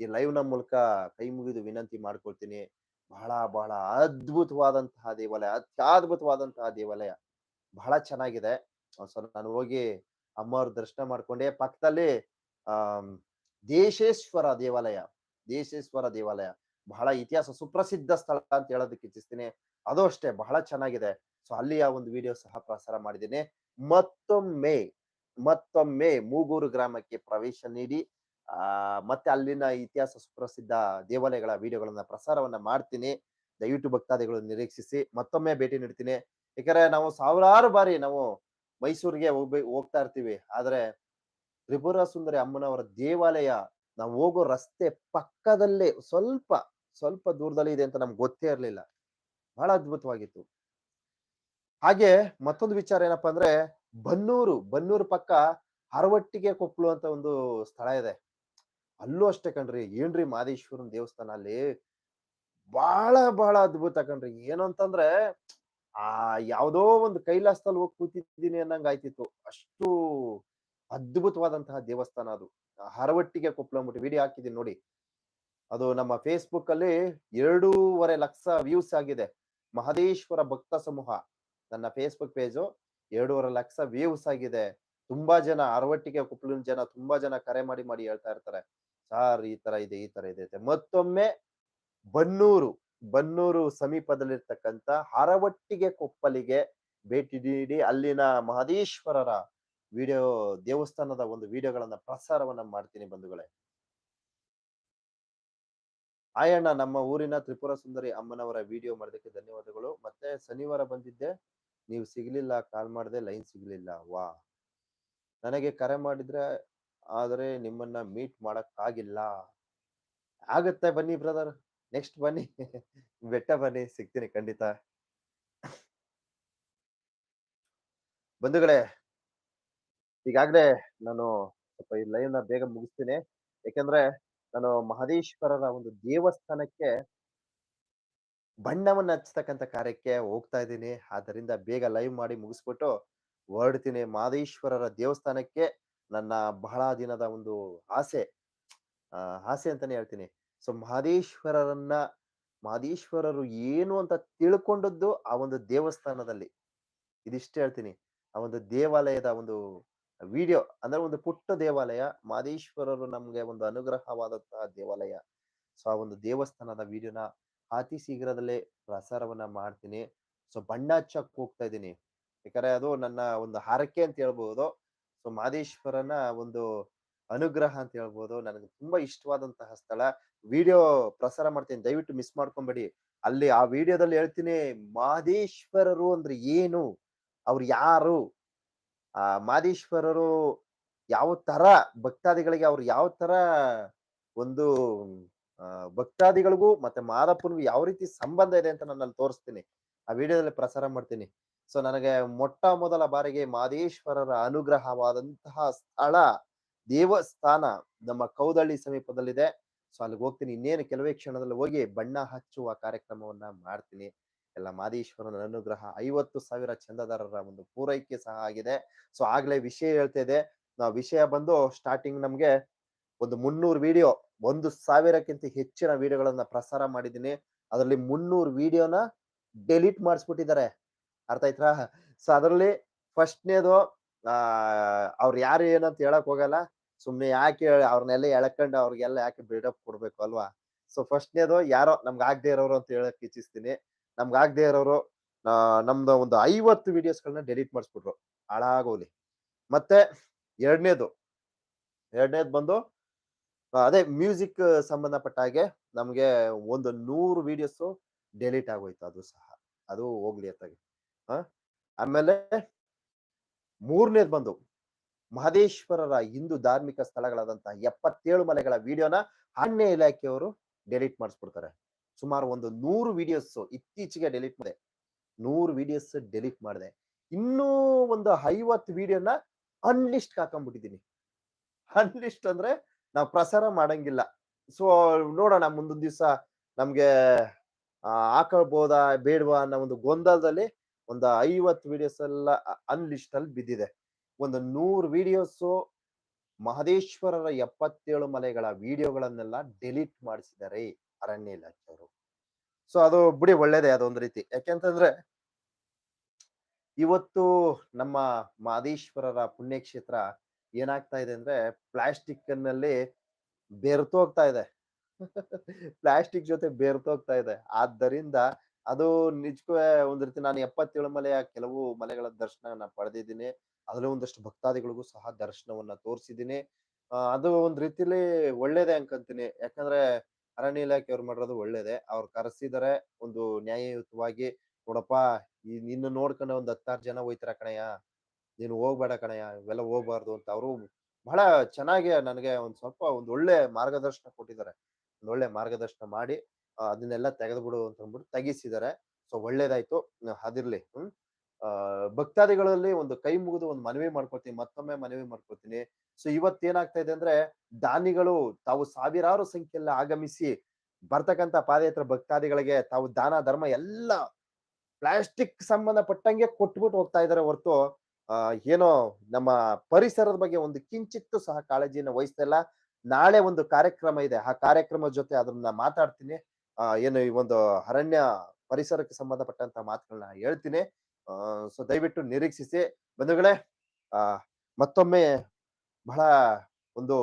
ಈ ಲೈವ್ನ ಮೂಲಕ ಕೈ ಮುಗಿದು ವಿನಂತಿ ಮಾಡ್ಕೊಳ್ತೀನಿ. ಬಹಳ ಬಹಳ ಅದ್ಭುತವಾದಂತಹ ದೇವಾಲಯ, ಅತ್ಯದ್ಭುತವಾದಂತಹ ದೇವಾಲಯ. ಬಹಳ ಚೆನ್ನಾಗಿದೆ. ನಾನು ಹೋಗಿ ಅಮ್ಮವ್ರ ದರ್ಶನ ಮಾಡ್ಕೊಂಡೆ. ಪಕ್ಕದಲ್ಲಿ ಆ ದೇಶೇಶ್ವರ ದೇವಾಲಯ, ದೇಶೇಶ್ವರ ದೇವಾಲಯ ಬಹಳ ಇತಿಹಾಸ ಸುಪ್ರಸಿದ್ಧ ಸ್ಥಳ ಅಂತ ಹೇಳೋದಕ್ಕೆ ಇಚ್ಛಿಸ್ತೀನಿ. ಅದು ಅಷ್ಟೇ ಬಹಳ ಚೆನ್ನಾಗಿದೆ. ಸೊ ಅಲ್ಲಿ ಆ ಒಂದು ವಿಡಿಯೋ ಸಹ ಪ್ರಸಾರ ಮಾಡಿದ್ದೀನಿ. ಮತ್ತೊಮ್ಮೆ, ಮತ್ತೊಮ್ಮೆ ಮೂಗೂರು ಗ್ರಾಮಕ್ಕೆ ಪ್ರವೇಶ ನೀಡಿ ಆ ಮತ್ತೆ ಅಲ್ಲಿನ ಇತಿಹಾಸ ಸುಪ್ರಸಿದ್ಧ ದೇವಾಲಯಗಳ ವಿಡಿಯೋಗಳನ್ನ ಪ್ರಸಾರವನ್ನ ಮಾಡ್ತೀನಿ. ದಯವಿಟ್ಟು ಭಕ್ತಾದಿಗಳು ನಿರೀಕ್ಷಿಸಿ. ಮತ್ತೊಮ್ಮೆ ಭೇಟಿ ನೀಡ್ತೀನಿ. ಯಾಕಂದ್ರೆ ನಾವು ಸಾವಿರಾರು ಬಾರಿ ನಾವು ಮೈಸೂರಿಗೆ ಹೋಗ್ಬೇ ಹೋಗ್ತಾ ಇರ್ತೀವಿ. ಆದ್ರೆ ತ್ರಿಪುರ ಸುಂದರಿ ಅಮ್ಮನವರ ದೇವಾಲಯ ನಾವು ಹೋಗೋ ರಸ್ತೆ ಪಕ್ಕದಲ್ಲೇ ಸ್ವಲ್ಪ, ಸ್ವಲ್ಪ ದೂರದಲ್ಲಿ ಇದೆ ಅಂತ ನಮ್ಗೆ ಗೊತ್ತೇ ಇರಲಿಲ್ಲ ಬಹಳ ಅದ್ಭುತವಾಗಿತ್ತು. ಹಾಗೆ ಮತ್ತೊಂದು ವಿಚಾರ ಏನಪ್ಪಾ ಅಂದ್ರೆ ಬನ್ನೂರು, ಬನ್ನೂರು ಪಕ್ಕ ಹರವಟ್ಟಿಗೆ ಕೊಪ್ಪಳು ಅಂತ ಒಂದು ಸ್ಥಳ ಇದೆ. ಅಲ್ಲೂ ಅಷ್ಟೇ ಕಣ್ರಿ. ಏನ್ರಿ ಮಾದೇಶ್ವರನ್ ದೇವಸ್ಥಾನ ಅಲ್ಲಿ ಬಹಳ ಬಹಳ ಅದ್ಭುತ ಕಣ್ರಿ. ಏನು ಅಂತಂದ್ರೆ ಆ ಯಾವುದೋ ಒಂದು ಕೈಲಾಸದಲ್ಲಿ ಹೋಗಿ ಕೂತಿದ್ದೀನಿ ಅನ್ನಂಗೆ ಆಯ್ತಿತ್ತು. ಅಷ್ಟು ಅದ್ಭುತವಾದಂತಹ ದೇವಸ್ಥಾನ ಅದು. ಹರವಟ್ಟಿಗೆ ಕೊಪ್ಲು ಅಂದ್ಬಿಟ್ಟು ವಿಡಿಯೋ ಹಾಕಿದ್ದೀನಿ ನೋಡಿ. ಅದು ನಮ್ಮ ಫೇಸ್‌ಬುಕ್ ಅಲ್ಲಿ 2.5 ಲಕ್ಷ ವ್ಯೂಸ್ ಆಗಿದೆ. ಮಹದೇಶ್ವರ ಭಕ್ತ ಸಮೂಹ ನನ್ನ ಫೇಸ್‌ಬುಕ್ ಪೇಜು 2.5 ಲಕ್ಷ ವ್ಯೂಸ್ ಆಗಿದೆ. ತುಂಬಾ ಜನ ಅರವಟ್ಟಿಗೆ ಕುಪ್ಲಿನ ಜನ ತುಂಬಾ ಜನ ಕರೆ ಮಾಡಿ ಮಾಡಿ ಹೇಳ್ತಾ ಇರ್ತಾರೆ. ಸಾರ್ ಈ ತರ ಇದೆ, ಈ ತರ ಇದೆ. ಮತ್ತೊಮ್ಮೆ ಬನ್ನೂರು, ಬನ್ನೂರು ಸಮೀಪದಲ್ಲಿರ್ತಕ್ಕಂಥ ಹರವಟ್ಟಿಗೆ ಕೊಪ್ಪಲಿಗೆ ಭೇಟಿ ನೀಡಿ ಅಲ್ಲಿನ ಮಹದೇಶ್ವರರ ವಿಡಿಯೋ ದೇವಸ್ಥಾನದ ಒಂದು ವಿಡಿಯೋಗಳನ್ನ ಪ್ರಸಾರವನ್ನ ಮಾಡ್ತೀನಿ ಬಂಧುಗಳೇ. ಆಯಣ್ಣ ನಮ್ಮ ಊರಿನ ತ್ರಿಪುರ ಸುಂದರಿ ಅಮ್ಮನವರ ವಿಡಿಯೋ ಮಾಡೋದಕ್ಕೆ ಧನ್ಯವಾದಗಳು. ಮತ್ತೆ ಶನಿವಾರ ಬಂದಿದ್ದೆ. ನೀವು ಸಿಗ್ಲಿಲ್ಲ ಕಾಲ್ ಮಾಡ್ದೆ ಲೈನ್ ಸಿಗ್ಲಿಲ್ಲ. ವಾ ನನಗೆ ಕರೆ ಮಾಡಿದ್ರೆ ಆದರೆ ನಿಮ್ಮನ್ನ ಮೀಟ್ ಮಾಡಕ್ಕಾಗಿಲ್ಲ. ಆಗತ್ತೆ ಬನ್ನಿ ಬ್ರದರ್. ನೆಕ್ಸ್ಟ್ ಬನ್ನಿ. <laughs> ಬೆಟ್ಟ ಬನ್ನಿ ಸಿಗ್ತೀನಿ ಖಂಡಿತ. ಬಂಧುಗಳೇ, ಈಗಾಗಲೇ ನಾನು ಸ್ವಲ್ಪ ಈ ಲೈವ್ನ ಬೇಗ ಮುಗಿಸ್ತೀನಿ. ಯಾಕೆಂದ್ರೆ ನಾನು ಮಹದೇಶ್ವರರ ಒಂದು ದೇವಸ್ಥಾನಕ್ಕೆ ಬಣ್ಣವನ್ನು ಹಚ್ಚತಕ್ಕಂಥ ಕಾರ್ಯಕ್ಕೆ ಹೋಗ್ತಾ ಇದ್ದೀನಿ. ಆದ್ದರಿಂದ ಬೇಗ ಲೈವ್ ಮಾಡಿ ಮುಗಿಸ್ಬಿಟ್ಟು ಹೊರಡ್ತೀನಿ. ಮಹದೇಶ್ವರರ ದೇವಸ್ಥಾನಕ್ಕೆ ನನ್ನ ಬಹಳ ದಿನದ ಒಂದು ಆಸೆ. ಆ ಆಸೆ ಅಂತಾನೆ ಹೇಳ್ತೀನಿ. ಸೊ ಮಹದೇಶ್ವರರನ್ನ ಮಹದೇಶ್ವರರು ಏನು ಅಂತ ತಿಳ್ಕೊಂಡದ್ದು ಆ ಒಂದು ದೇವಸ್ಥಾನದಲ್ಲಿ. ಇದಿಷ್ಟು ಹೇಳ್ತೀನಿ. ಆ ಒಂದು ದೇವಾಲಯದ ಒಂದು ವಿಡಿಯೋ ಅಂದ್ರೆ ಒಂದು ಪುಟ್ಟ ದೇವಾಲಯ. ಮಹದೇಶ್ವರರು ನಮ್ಗೆ ಒಂದು ಅನುಗ್ರಹವಾದಂತಹ ದೇವಾಲಯ. ಸೊ, ಆ ಒಂದು ದೇವಸ್ಥಾನದ ವಿಡಿಯೋನ ಅತಿ ಶೀಘ್ರದಲ್ಲೇ ಪ್ರಸಾರವನ್ನ ಮಾಡ್ತೀನಿ. ಸೊ, ಬಣ್ಣ ಹಚ್ಚಕ್ ಹೋಗ್ತಾ ಇದ್ದೀನಿ. ಯಾಕಂದ್ರೆ ಅದು ನನ್ನ ಒಂದು ಹರಕೆ ಅಂತ ಹೇಳ್ಬಹುದು. ಸೊ, ಮಾದೇಶ್ವರನ ಒಂದು ಅನುಗ್ರಹ ಅಂತ ಹೇಳ್ಬೋದು. ನನಗೆ ತುಂಬಾ ಇಷ್ಟವಾದಂತಹ ಸ್ಥಳ. ವಿಡಿಯೋ ಪ್ರಸಾರ ಮಾಡ್ತೀನಿ. ದಯವಿಟ್ಟು ಮಿಸ್ ಮಾಡ್ಕೊಂಬೇಡಿ. ಅಲ್ಲಿ ಆ ವಿಡಿಯೋದಲ್ಲಿ ಹೇಳ್ತೀನಿ ಮಾದೇಶ್ವರರು ಅಂದ್ರೆ ಏನು? ಅವ್ರು ಯಾರು? ಆ ಮಾದೇಶ್ವರರು ಯಾವ ತರ ಭಕ್ತಾದಿಗಳಿಗೆ ಅವ್ರು ಯಾವ ತರ ಒಂದು ಭಕ್ತಾದಿಗಳಿಗೂ ಮತ್ತೆ ಮಾದಪ್ಪನಿಗೂ ಯಾವ ರೀತಿ ಸಂಬಂಧ ಇದೆ ಅಂತ ನಾನು ಅಲ್ಲಿ ತೋರಿಸ್ತೀನಿ. ಆ ವಿಡಿಯೋದಲ್ಲಿ ಪ್ರಸಾರ ಮಾಡ್ತೀನಿ. ಸೊ, ನನಗೆ ಮೊಟ್ಟ ಮೊದಲ ಬಾರಿಗೆ ಮಾದೇಶ್ವರರ ಅನುಗ್ರಹವಾದಂತಹ ಸ್ಥಳ, ದೇವಸ್ಥಾನ ನಮ್ಮ ಕೌದಳ್ಳಿ ಸಮೀಪದಲ್ಲಿದೆ. ಸೊ, ಅಲ್ಲಿಗೆ ಹೋಗ್ತೀನಿ. ಇನ್ನೇನು ಕೆಲವೇ ಕ್ಷಣದಲ್ಲಿ ಹೋಗಿ ಬಣ್ಣ ಹಚ್ಚುವ ಕಾರ್ಯಕ್ರಮವನ್ನ ಮಾಡ್ತೀನಿ. ಎಲ್ಲ ಮಾದೇಶ್ವರನ ಅನುಗ್ರಹ ಐವತ್ತು ಸಾವಿರ ಚಂದದಾರರ ಒಂದು ಪೂರೈಕೆ ಸಹ ಆಗಿದೆ. ಸೊ, ಆಗ್ಲೇ ವಿಷಯ ಹೇಳ್ತಾ ಇದೆ ನಾವು ವಿಷಯ ಬಂದು ಸ್ಟಾರ್ಟಿಂಗ್ ನಮ್ಗೆ ಒಂದು 300 ವಿಡಿಯೋ 1,000ಕ್ಕಿಂತ ಹೆಚ್ಚಿನ ವಿಡಿಯೋಗಳನ್ನ ಪ್ರಸಾರ ಮಾಡಿದ್ದೀನಿ. ಅದರಲ್ಲಿ 300 ವಿಡಿಯೋನ ಡಿಲೀಟ್ ಮಾಡಿಸ್ಬಿಟ್ಟಿದ್ದಾರೆ. ಅರ್ಥ ಆಯ್ತಾ? ಸೊ, ಅದರಲ್ಲಿ ಫಸ್ಟ್‌ನೇದು ಆ ಅವ್ರು ಯಾರು ಏನಂತ ಹೇಳಕ್ ಹೋಗಲ್ಲ. ಸುಮ್ನೆ ಯಾಕೆ ಅವ್ರನ್ನೆಲ್ಲ ಎಳ್ಕೊಂಡು ಅವ್ರಿಗೆಲ್ಲ ಯಾಕೆ ಬಿಲ್ಡಪ್ ಕೊಡ್ಬೇಕು ಅಲ್ವಾ? ಸೊ, ಫಸ್ಟ್‌ನೇದು ಯಾರೋ ನಮ್ಗೆ ಆಗದೆ ಇರೋರು ಅಂತ ಹೇಳಕ್ ಇಚ್ಛಿಸ್ತೀನಿ. ನಮ್ಗೆ ಆಗದೆ ಇರೋರು ನಮ್ದು ಒಂದು 50 ವಿಡಿಯೋಸ್‌ಗಳನ್ನ ಡಿಲೀಟ್ ಮಾಡಿಸ್ಬಿಟ್ರು. ಹಾಳಾಗೋಲಿ ಮತ್ತೆ ಎರಡನೇದು, ಎರಡನೇದು ಬಂದು ಅದೇ ಮ್ಯೂಸಿಕ್ ಸಂಬಂಧಪಟ್ಟ ಹಾಗೆ ನಮಗೆ ಒಂದು ನೂರು ವಿಡಿಯೋಸು ಡೆಲೀಟ್ ಆಗೋಯ್ತು ಅದು ಸಹ. ಅದು ಹೋಗ್ಲಿ ಅತ್ತಾಗೆ. ಆಮೇಲೆ ಮೂರನೇದು ಬಂದು ಮಹದೇಶ್ವರರ ಹಿಂದೂ ಧಾರ್ಮಿಕ ಸ್ಥಳಗಳಾದಂತಹ 77 ಮಲೆಗಳ ವಿಡಿಯೋನ ಅರಣ್ಯ ಇಲಾಖೆಯವರು ಡಿಲೀಟ್ ಮಾಡಿಸ್ಬಿಡ್ತಾರೆ. ಸುಮಾರು ಒಂದು ನೂರು ವಿಡಿಯೋಸ್ ಇತ್ತೀಚೆಗೆ ಡಿಲೀಟ್ ಮಾಡಿದೆ. ನೂರು ವಿಡಿಯೋಸ್ ಡಿಲೀಟ್ ಮಾಡಿದೆ. ಇನ್ನೂ ಒಂದು 50 ವಿಡಿಯೋನ ಅನ್ಲಿಸ್ಟ್ ಹಾಕೊಂಡ್ಬಿಟ್ಟಿದ್ದೀನಿ. ಅನ್‌ಲಿಸ್ಟ್ ಅಂದ್ರೆ ನಾವು ಪ್ರಸಾರ ಮಾಡಂಗಿಲ್ಲ. ಸೊ, ನೋಡೋಣ ಮುಂದೊಂದು ದಿವಸ ನಮ್ಗೆ ಬೇಡವಾ ಬೇಡ್ವಾ ಅನ್ನೋ ಒಂದು ಗೊಂದಲದಲ್ಲಿ ಒಂದು 50 ವಿಡಿಯೋಸ್ ಎಲ್ಲ ಅನ್‌ಲಿಸ್ಟ್ ಅಲ್ಲಿ ಬಿದ್ದಿದೆ. ಒಂದು ನೂರು ವಿಡಿಯೋಸು ಮಹದೇಶ್ವರರ 77 ಮಲೆಗಳ ವಿಡಿಯೋಗಳನ್ನೆಲ್ಲ ಡಿಲೀಟ್ ಮಾಡಿಸಿದ್ದಾರೆ ಅರಣ್ಯ ಇಲಾಖೆಯವರು. ಸೊ, ಅದು ಬಿಡಿ ಒಳ್ಳೇದೇ ಅದೊಂದು ರೀತಿ. ಯಾಕೆಂತಂದ್ರೆ ಇವತ್ತು ನಮ್ಮ ಮಹದೇಶ್ವರರ ಪುಣ್ಯಕ್ಷೇತ್ರ ಏನಾಗ್ತಾ ಇದೆ ಅಂದ್ರೆ ಪ್ಲಾಸ್ಟಿಕ್ನಲ್ಲಿ ಬೆರ್ತೋಗ್ತಾ ಇದೆ. <laughs> ಪ್ಲಾಸ್ಟಿಕ್ ಜೊತೆ ಬೆರ್ತೋಗ್ತಾ ಇದೆ. ಆದ್ದರಿಂದ ಅದು ನಿಜಕ್ಕೂ ಒಂದ್ ರೀತಿ ನಾನು 77 ಮಲೆಯ ಕೆಲವು ಮಲೆಗಳ ದರ್ಶನ ನಾನು ಪಡೆದಿದ್ದೀನಿ. ಅದರಲ್ಲೂ ಒಂದಷ್ಟು ಭಕ್ತಾದಿಗಳಿಗೂ ಸಹ ದರ್ಶನವನ್ನ ತೋರಿಸಿದ್ದೀನಿ. ಅದು ಒಂದ್ ರೀತಿಲಿ ಒಳ್ಳೇದೇ ಅನ್ಕಂತೀನಿ ಯಾಕಂದ್ರೆ ಅರಣ್ಯ ಇಲಾಖೆ ಅವ್ರು ಮಾಡಿರೋದು ಒಳ್ಳೇದೇ. ಅವ್ರು ಕರೆಸಿದರೆ ಒಂದು ನ್ಯಾಯಯುತವಾಗಿ, ನೋಡಪ್ಪ, ಈ ನಿನ್ನ ನೋಡ್ಕೊಂಡು ಒಂದ್ 10 ಜನ ಹೋಯ್ತಾರ ಕಣಯ್ಯ. ನೀನು ಹೋಗ್ಬೇಡ ಕಣಯ್ಯ, ಇವೆಲ್ಲ ಹೋಗ್ಬಾರ್ದು ಅಂತ ಅವರು ಬಹಳ ಚೆನ್ನಾಗಿ ನನಗೆ ಒಂದ್ ಸ್ವಲ್ಪ ಒಂದ್ ಒಳ್ಳೆ ಮಾರ್ಗದರ್ಶನ ಕೊಟ್ಟಿದ್ದಾರೆ. ಒಂದ್ ಒಳ್ಳೆ ಮಾರ್ಗದರ್ಶನ ಮಾಡಿ ಆ ತೆಗೆದು ಬಿಡು ಅಂತ ಅಂದ್ಬಿಟ್ಟು ತೆಗಿಸಿದ್ದಾರೆ. ಸೊ, ಒಳ್ಳೇದಾಯ್ತು. ಅದಿರ್ಲಿ. ಹ್ಮ್. ಭಕ್ತಾದಿಗಳಲ್ಲಿ ಒಂದು ಕೈ ಮುಗಿದು ಒಂದು ಮನವಿ ಮಾಡ್ಕೊತೀನಿ ಮತ್ತೊಮ್ಮೆ ಮನವಿ ಮಾಡ್ಕೊತೀನಿ ಸೊ, ಇವತ್ತೇನಾಗ್ತಾ ಇದೆ ಅಂದ್ರೆ ದಾನಿಗಳು ತಾವು ಸಾವಿರಾರು ಸಂಖ್ಯೆಯಲ್ಲಿ ಆಗಮಿಸಿ ಬರ್ತಕ್ಕಂತ ಪಾದಯಾತ್ರ ಭಕ್ತಾದಿಗಳಿಗೆ ತಾವು ದಾನ ಧರ್ಮ ಎಲ್ಲ ಪ್ಲಾಸ್ಟಿಕ್ ಸಂಬಂಧಪಟ್ಟಂಗೆ ಕೊಟ್ಬಿಟ್ಟು ಹೋಗ್ತಾ ಇದಾರೆ ಹೊರತು ಏನೋ ನಮ್ಮ ಪರಿಸರದ ಬಗ್ಗೆ ಒಂದು ಕಿಂಚಿತ್ತು ಸಹ ಕಾಳಜಿಯನ್ನ ವಹಿಸ್ತಾ ಇಲ್ಲ. ನಾಳೆ ಒಂದು ಕಾರ್ಯಕ್ರಮ ಇದೆ. ಆ ಕಾರ್ಯಕ್ರಮದ ಜೊತೆ ಅದನ್ನ ಮಾತಾಡ್ತೀನಿ. ಏನು ಈ ಒಂದು ಅರಣ್ಯ ಪರಿಸರಕ್ಕೆ ಸಂಬಂಧಪಟ್ಟಂತ ಮಾತುಗಳನ್ನ ಹೇಳ್ತೀನಿ. ಸೊ, ದಯವಿಟ್ಟು ನಿರೀಕ್ಷಿಸಿ. ಬಂಧುಗಳೇ ಆ ಮತ್ತೊಮ್ಮೆ ಬಹಳ ಒಂದು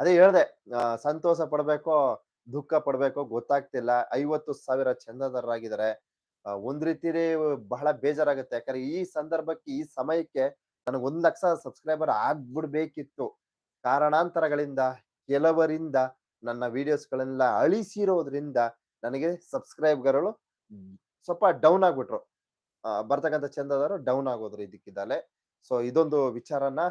ಅದೇ ಹೇಳ್ದೆ ಸಂತೋಷ ಪಡ್ಬೇಕೋ, ದುಃಖ ಪಡ್ಬೇಕೋ ಗೊತ್ತಾಗ್ತಿಲ್ಲ. 50,000 ಚಂದಾದಾರರಾಗಿದ್ದಾರೆ. ಆ ಒಂದ್ ರೀತಿಲಿ ಬಹಳ ಬೇಜಾರಾಗುತ್ತೆ. ಯಾಕಂದ್ರೆ ಈ ಸಂದರ್ಭಕ್ಕೆ ಈ ಸಮಯಕ್ಕೆ ನನಗೆ 1,00,000 ಸಬ್ಸ್ಕ್ರೈಬರ್ ಆಗ್ಬಿಡ್ಬೇಕಿತ್ತು. ಕಾರಣಾಂತರಗಳಿಂದ ಕೆಲವರಿಂದ ನನ್ನ ವಿಡಿಯೋಸ್ಗಳನ್ನೆಲ್ಲ ಅಳಿಸಿರೋದ್ರಿಂದ ನನಗೆ ಸಬ್ಸ್ಕ್ರೈಬರ್‌ಗಳು ಸ್ವಲ್ಪ ಡೌನ್ ಆಗ್ಬಿಟ್ರು. ಬರ್ತಕ್ಕಂಥ ಚಂದಾದಾರರು ಡೌನ್ ಆಗೋದ್ರು ಇದಕ್ಕಿದ್ದಾಲೆ ಸೊ, ಇದೊಂದು ವಿಚಾರನ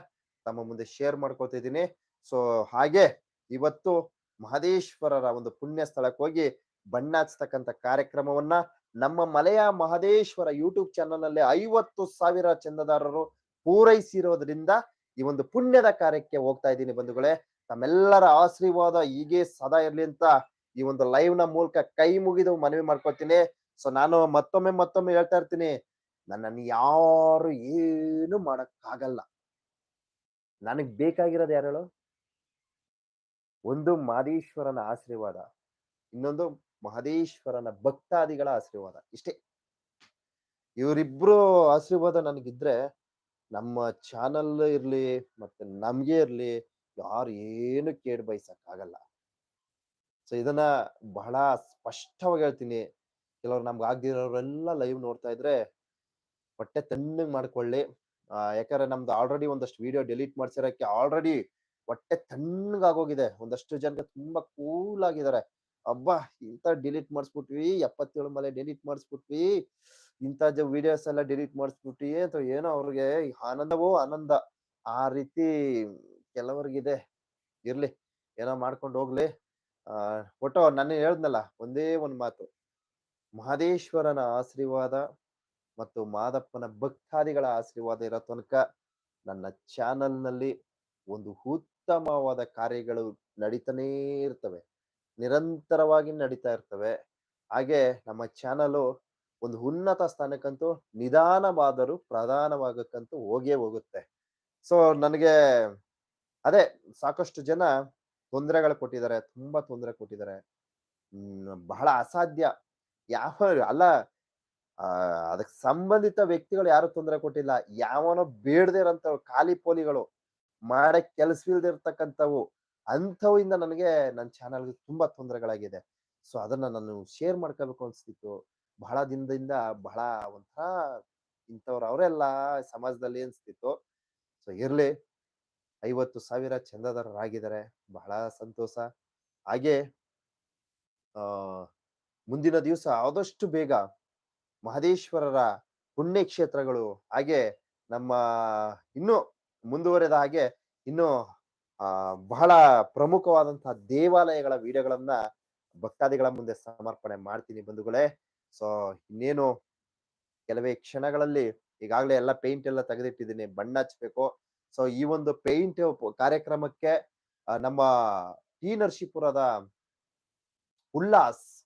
ತಮ್ಮ ಮುಂದೆ ಶೇರ್ ಮಾಡ್ಕೋತಿದ್ದೀನಿ. ಸೊ, ಹಾಗೆ ಇವತ್ತು ಮಹದೇಶ್ವರರ ಒಂದು ಪುಣ್ಯ ಸ್ಥಳಕ್ಕೆ ಹೋಗಿ ಬಣ್ಣ ಹಚ್ಚತಕ್ಕಂಥ ಕಾರ್ಯಕ್ರಮವನ್ನ ನಮ್ಮ ಮಲೆಯ ಮಹದೇಶ್ವರ ಯೂಟ್ಯೂಬ್ ಚಾನಲಲ್ಲಿ ಐವತ್ತು ಸಾವಿರ ಚಂದದಾರರು ಪೂರೈಸಿರೋದ್ರಿಂದ ಈ ಒಂದು ಪುಣ್ಯದ ಕಾರ್ಯಕ್ಕೆ ಹೋಗ್ತಾ ಇದ್ದೀನಿ ಬಂಧುಗಳೇ. ತಮ್ಮೆಲ್ಲರ ಆಶೀರ್ವಾದ ಹೀಗೆ ಸದಾ ಇರ್ಲಿ ಅಂತ ಈ ಒಂದು ಲೈವ್ನ ಮೂಲಕ ಕೈ ಮುಗಿದು ಮನವಿ ಮಾಡ್ಕೊಳ್ತೀನಿ. ಸೊ, ನಾನು ಮತ್ತೊಮ್ಮೆ ಮತ್ತೊಮ್ಮೆ ಹೇಳ್ತಾ ಇರ್ತೀನಿ. ನನ್ನನ್ನು ಯಾರು ಏನು ಮಾಡಕ್ಕಾಗಲ್ಲ. ನನಗ್ ಬೇಕಾಗಿರೋದು ಯಾರು? ಒಂದು ಮಹದೇಶ್ವರನ ಆಶೀರ್ವಾದ. ಇನ್ನೊಂದು ಮಹದೇಶ್ವರನ ಭಕ್ತಾದಿಗಳ ಆಶೀರ್ವಾದ ಇಷ್ಟೇ ಇವರಿಬ್ರು ಆಶೀರ್ವಾದ ನನಗಿದ್ರೆ ನಮ್ಮ ಚಾನಲ್ ಇರ್ಲಿ ಮತ್ತೆ ನಮ್ಗೆ ಇರ್ಲಿ ಯಾರು ಏನು ಕೇಳಿ ಬಯಸಕ್ಕಾಗಲ್ಲ ಸೊ, ಇದನ್ನ ಬಹಳ ಸ್ಪಷ್ಟವಾಗಿ ಹೇಳ್ತೀನಿ. ಕೆಲವ್ರು ನಮ್ಗೆ ಆಗದಿರೋರೆಲ್ಲ ಲೈವ್ ನೋಡ್ತಾ ಇದ್ರೆ ಹೊಟ್ಟೆ ತಣ್ಣಗೆ ಮಾಡ್ಕೊಳ್ಳಿ. ಯಾಕಂದ್ರೆ ನಮ್ದು ಆಲ್ರೆಡಿ ಒಂದಷ್ಟು ವಿಡಿಯೋ ಡಿಲೀಟ್ ಮಾಡ್ಸಿರಕ್ಕೆ ಆಲ್ರೆಡಿ ಹೊಟ್ಟೆ ತಣ್ಣಗಾಗೋಗಿದೆ ಒಂದಷ್ಟು ಜನಕ್ಕೆ ತುಂಬಾ ಕೂಲ್ ಆಗಿದ್ದಾರೆ. ಅಬ್ಬಾ, ಇಂಥ ಡಿಲೀಟ್ ಮಾಡಿಸ್ಬಿಟ್ವಿ, ಎಪ್ಪತ್ತೇಳು ಮಲೆ ಡಿಲೀಟ್ ಮಾಡಿಸ್ಬಿಟ್ವಿ, ಇಂಥ ವಿಡಿಯೋಸ್ ಎಲ್ಲ ಡಿಲೀಟ್ ಮಾಡಿಸ್ಬಿಟ್ವಿ ಅಥವಾ ಏನೋ ಅವ್ರಿಗೆ ಆನಂದವೋ ಆನಂದ. ಆ ರೀತಿ ಕೆಲವರಿಗಿದೆ. ಇರ್ಲಿ, ಏನೋ ಮಾಡ್ಕೊಂಡು ಹೋಗ್ಲಿ. ಆ, ಒಟ್ಟು ನಾನು ಹೇಳ್ದ್ನಲ್ಲ, ಒಂದೇ ಒಂದು ಮಾತು. ಮಹದೇಶ್ವರನ ಆಶೀರ್ವಾದ ಮತ್ತು ಮಾದಪ್ಪನ ಭಕ್ತಾದಿಗಳ ಆಶೀರ್ವಾದ ಇರೋ ತನಕ ನನ್ನ ಚಾನಲ್ನಲ್ಲಿ ಒಂದು ಉತ್ತಮವಾದ ಕಾರ್ಯಗಳು ನಡೀತಾನೇ ಇರ್ತವೆ. ನಿರಂತರವಾಗಿ ನಡೀತಾ ಇರ್ತವೆ. ಹಾಗೆ ನಮ್ಮ ಚಾನಲು ಒಂದು ಉನ್ನತ ಸ್ಥಾನಕ್ಕಂತೂ ನಿಧಾನವಾದರೂ ಪ್ರಧಾನವಾಗಕ್ಕಂತೂ ಹೋಗೇ ಹೋಗುತ್ತೆ. ಸೊ, ನನಗೆ ಅದೇ ಸಾಕಷ್ಟು ಜನ ತೊಂದರೆಗಳು ಕೊಟ್ಟಿದ್ದಾರೆ, ತುಂಬಾ ತೊಂದರೆ ಕೊಟ್ಟಿದ್ದಾರೆ. ಬಹಳ ಅಸಾಧ್ಯ. ಯಾವ ಅಲ್ಲ ಅದಕ್ಕೆ ಸಂಬಂಧಿತ ವ್ಯಕ್ತಿಗಳು ಯಾರು ತೊಂದರೆ ಕೊಟ್ಟಿಲ್ಲ. ಯಾವನೋ ಬೇಡದೇ ಇರೋಂಥ ಖಾಲಿ ಪೋಲಿಗಳು ಮಾಡಕ್ ಕೆಲಸವಿಲ್ದಿರ್ತಕ್ಕಂಥವು ಅಂಥವಿಂದ ನನಗೆ ನನ್ನ ಚಾನಲ್ಗೆ ತುಂಬಾ ತೊಂದರೆಗಳಾಗಿದೆ. ಸೊ, ಅದನ್ನ ನಾನು ಶೇರ್ ಮಾಡ್ಕೋಬೇಕು ಅನ್ಸ್ತಿತ್ತು. ಬಹಳ ದಿನದಿಂದ ಬಹಳ ಒಂಥರ ಇಂಥವ್ರು ಅವರೆಲ್ಲ ಸಮಾಜದಲ್ಲಿ ಅನ್ಸ್ತಿತ್ತು. ಸೊ, ಇರ್ಲಿ. ಐವತ್ತು ಸಾವಿರ ಚಂದಾದಾರರಾಗಿದ್ದಾರೆ. ಬಹಳ ಸಂತೋಷ. ಹಾಗೆ, ಆ, ಮುಂದಿನ ದಿವಸ ಆದಷ್ಟು ಬೇಗ ಮಹದೇಶ್ವರರ ಪುಣ್ಯಕ್ಷೇತ್ರಗಳು, ಹಾಗೆ ನಮ್ಮ ಇನ್ನು ಮುಂದುವರೆದ ಹಾಗೆ ಇನ್ನು, ಆ, ಬಹಳ ಪ್ರಮುಖವಾದಂತಹ ದೇವಾಲಯಗಳ ವಿಡಿಯೋಗಳನ್ನ ಭಕ್ತಾದಿಗಳ ಮುಂದೆ ಸಮರ್ಪಣೆ ಮಾಡ್ತೀನಿ ಬಂಧುಗಳೇ. ಸೊ, ಇನ್ನೇನು ಕೆಲವೇ ಕ್ಷಣಗಳಲ್ಲಿ ಈಗಾಗಲೇ ಎಲ್ಲ ಪೇಂಟ್ ಎಲ್ಲ ತೆಗೆದಿಟ್ಟಿದ್ದೀನಿ. ಬಣ್ಣ ಹಚ್ಬೇಕು. ಸೊ, ಈ ಒಂದು ಪೇಂಟ್ ಕಾರ್ಯಕ್ರಮಕ್ಕೆ ನಮ್ಮ ಟಿ ನರಸೀಪುರದ ಉಲ್ಲಾಸ್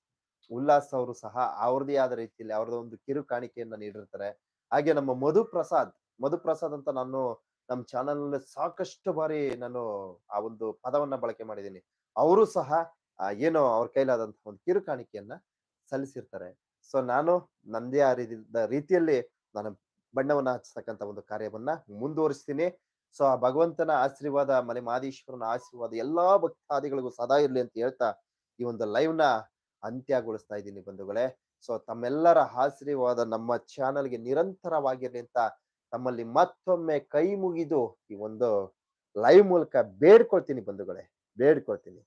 ಉಲ್ಲಾಸ್ ಅವರು ಸಹ ಅವ್ರದೇ ಆದ ರೀತಿಯಲ್ಲಿ ಅವ್ರದ್ದು ಒಂದು ಕಿರು ಕಾಣಿಕೆಯನ್ನ ನೀಡಿರ್ತಾರೆ. ಹಾಗೆ ನಮ್ಮ ಮಧು ಪ್ರಸಾದ್ ಮಧು ಪ್ರಸಾದ್ ಅಂತ ನಾನು ನಮ್ಮ ಚಾನಲ್ ಸಾಕಷ್ಟು ಬಾರಿ ನಾನು ಆ ಒಂದು ಪದವನ್ನ ಬಳಕೆ ಮಾಡಿದ್ದೀನಿ. ಅವರು ಸಹ ಏನೋ ಅವ್ರ ಕೈಲಾದಂತಹ ಒಂದು ಕಿರು ಕಾಣಿಕೆಯನ್ನ ಸಲ್ಲಿಸಿರ್ತಾರೆ. ಸೊ, ನಾನು ನಂದೇ ಆ ರೀತಿ- ರೀತಿಯಲ್ಲಿ ನಾನು ಬಣ್ಣವನ್ನ ಹಚ್ಚತಕ್ಕಂತ ಒಂದು ಕಾರ್ಯವನ್ನ ಮುಂದುವರಿಸ್ತೀನಿ. ಸೊ ಆ ಭಗವಂತನ ಆಶೀರ್ವಾದ ಮಲೆ ಮಾದೇಶ್ವರನ ಆಶೀರ್ವಾದ ಎಲ್ಲಾ ಭಕ್ತಾದಿಗಳಿಗೂ ಸದಾ ಇರಲಿ ಅಂತ ಹೇಳ್ತಾ ಈ ಒಂದು ಲೈವ್ನ ಅಂತ್ಯಗೊಳಿಸ್ತಾ ಇದ್ದೀನಿ ಬಂಧುಗಳೇ. ಸೊ ತಮ್ಮೆಲ್ಲರ ಆಶೀರ್ವಾದ ನಮ್ಮ ಚಾನಲ್ಗೆ ನಿರಂತರವಾಗಿರ್ಲಿ ಅಂತ ತಮ್ಮಲ್ಲಿ ಮತ್ತೊಮ್ಮೆ ಕೈ ಮುಗಿದು ಈ ಒಂದು ಲೈವ್ ಮೂಲಕ ಬೇಡ್ಕೊಳ್ತೀನಿ ಬಂಧುಗಳೇ, ಬೇಡ್ಕೊಳ್ತೀನಿ.